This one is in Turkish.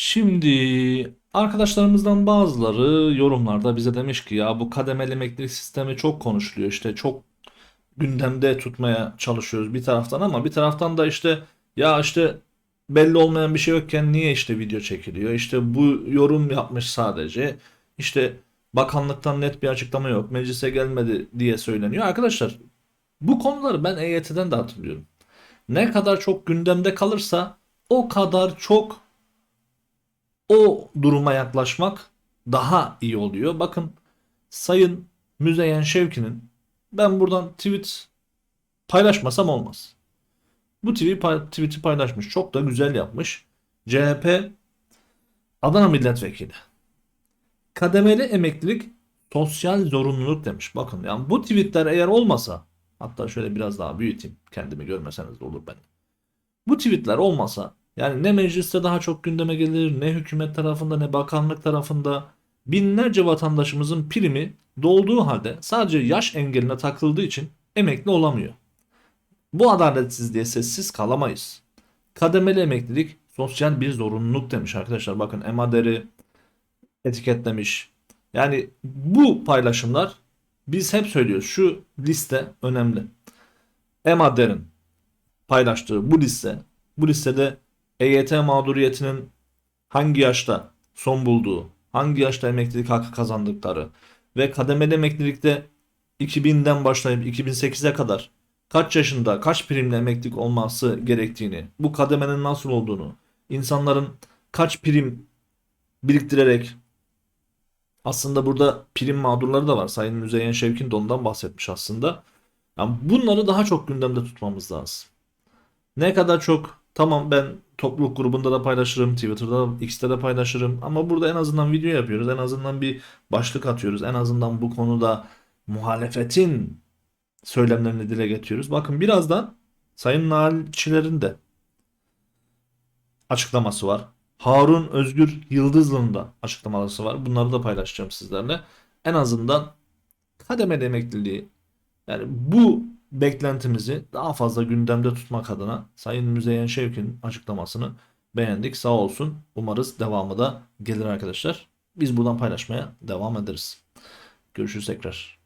Şimdi arkadaşlarımızdan bazıları yorumlarda bize demiş ki ya bu kademeli emeklilik sistemi çok konuşuluyor işte çok gündemde tutmaya çalışıyoruz bir taraftan ama bir taraftan da işte ya işte belli olmayan bir şey yokken niye işte video çekiliyor işte bu yorum yapmış sadece işte bakanlıktan net bir açıklama yok meclise gelmedi diye söyleniyor. Arkadaşlar bu konuları ben EYT'den de hatırlıyorum. Ne kadar çok gündemde kalırsa o kadar çok o duruma yaklaşmak daha iyi oluyor. Bakın Sayın Müzeyyen Şevki'nin ben buradan tweet paylaşmasam olmaz. Bu tweet'i pay- tweet'i paylaşmış. Çok da güzel yapmış. CHP Adana Milletvekili. Kademeli emeklilik sosyal zorunluluk demiş. Bakın yani bu tweetler eğer olmasa hatta şöyle biraz daha büyüteyim. Kendimi görmeseniz de olur ben. Bu tweetler olmasa yani ne mecliste daha çok gündeme gelir ne hükümet tarafında ne bakanlık tarafında binlerce vatandaşımızın primi dolduğu halde sadece yaş engeline takıldığı için emekli olamıyor. Bu adaletsizliğe sessiz kalamayız. Kademeli emeklilik sosyal bir zorunluluk demiş arkadaşlar. Bakın Emader'i etiketlemiş. Yani bu paylaşımlar biz hep söylüyoruz. Şu liste önemli. Emader'in paylaştığı bu liste bu listede EYT mağduriyetinin hangi yaşta son bulduğu, hangi yaşta emeklilik hakkı kazandıkları ve kademeli emeklilikte 2000'den başlayıp 2008'e kadar kaç yaşında kaç primle emeklilik olması gerektiğini, bu kademenin nasıl olduğunu, insanların kaç prim biriktirerek aslında burada prim mağdurları da var. Sayın Müzeyyen Şevkin de ondan bahsetmiş aslında. Yani bunları daha çok gündemde tutmamız lazım. Ne kadar çok tamam ben topluluk grubunda da paylaşırım, Twitter'da, X'te de paylaşırım ama burada en azından video yapıyoruz. En azından bir başlık atıyoruz. En azından bu konuda muhalefetin söylemlerini dile getiriyoruz. Bakın birazdan Sayın Nailçilerin de açıklaması var. Harun Özgür Yıldızlı'nın da açıklamaları var. Bunları da paylaşacağım sizlerle. En azından kademeli emekliliği yani bu beklentimizi daha fazla gündemde tutmak adına Sayın Müzeyyen Şevkin açıklamasını beğendik. Sağ olsun. Umarız devamı da gelir arkadaşlar. Biz buradan paylaşmaya devam ederiz. Görüşürüz tekrar.